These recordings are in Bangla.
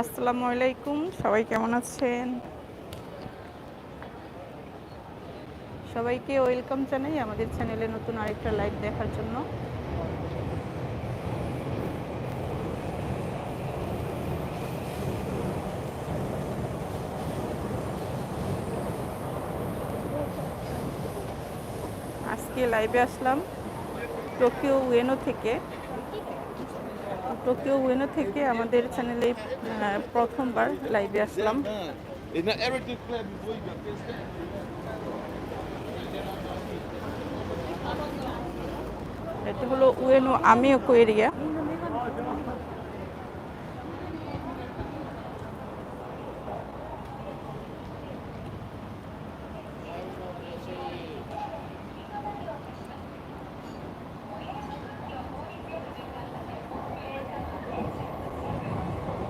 আসসালামু আলাইকুম, সবাই কেমন আছেন? সবাইকে ওয়েলকাম জানাই আমাদের চ্যানেলে নতুন আরেকটা লাইভ দেখার জন্য। আজকে লাইভে আসলাম টোকিও উয়েনো থেকে। টোকিও উয়েনো থেকে আমাদের চ্যানেলে প্রথমবার লাইভে আসলাম। এটা হলো ওয়েনো clear before এরিয়া এটা হলো উয়েনো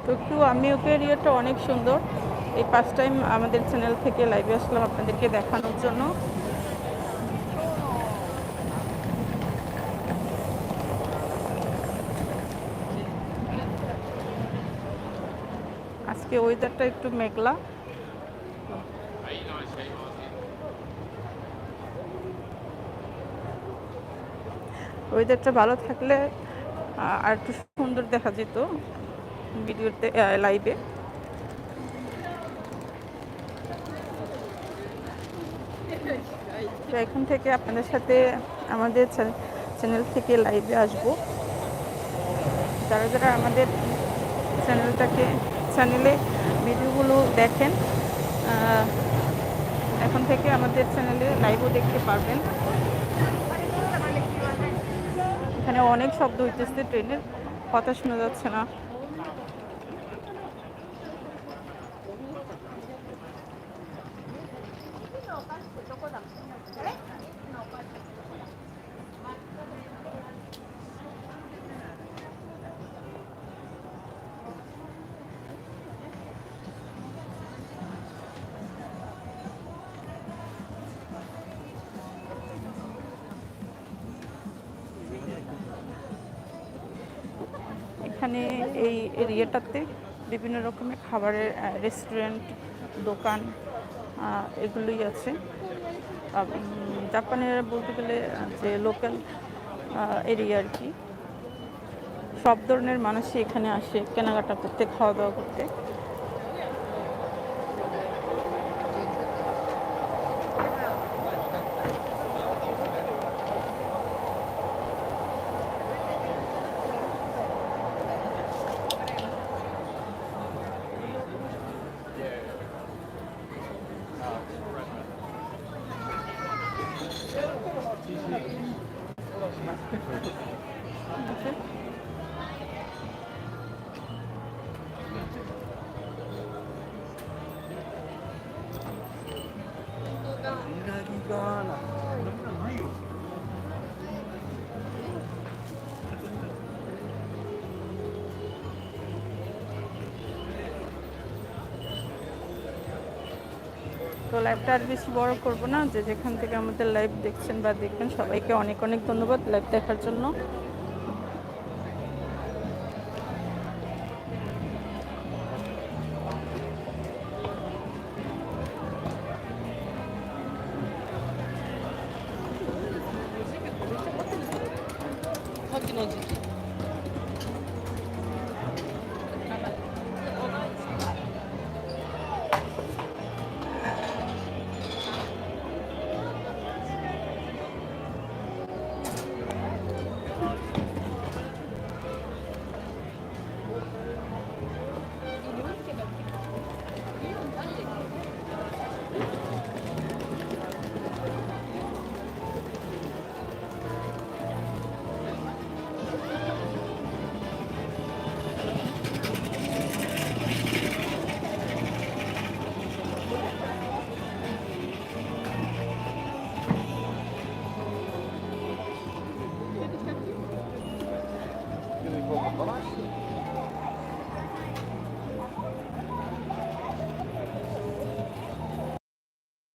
আমিওকো একটু টোকিও আমিওকো এরিয়াটা অনেক সুন্দর। এই ফার্স্ট টাইম আমাদের চ্যানেল থেকে লাইভে আসলাম আপনাদেরকে দেখানোর জন্য। আজকে ওয়েদারটা একটু মেঘলা। ওয়েদারটা ভালো থাকলে আর একটু সুন্দর দেখা যেত। ভিডিওতে লাইভে তো এখন থেকে আপনাদের সাথে আমাদের চ্যানেল থেকে লাইভে আসব। যারা যারা আমাদের চ্যানেলটাকে, চ্যানেলে ভিডিওগুলো দেখেন এখন থেকে আমাদের চ্যানেলে লাইভও দেখতে পারবেন। এখানে অনেক শব্দ হইতেছে, ট্রেনের কথা শোনা যাচ্ছে না। এখানে এই এরিয়াটাতে বিভিন্ন রকমের খাবারের রেস্টুরেন্ট দোকান এগুলোই আছে। জাপানিরা বলতে গেলে যে লোকাল এরিয়া আর কি, সব ধরনের মানুষই এখানে আসে কেনাকাটা করতে খাওয়া দাওয়া করতে। Doggy, doggy. তো লাইভটা আর বেশি বড় করব না যে যেখান থেকে আমাদের লাইভ দেখছেন বা দেখবেন, সবাইকে অনেক অনেক ধন্যবাদ লাইভ দেখার জন্য Vamos lá.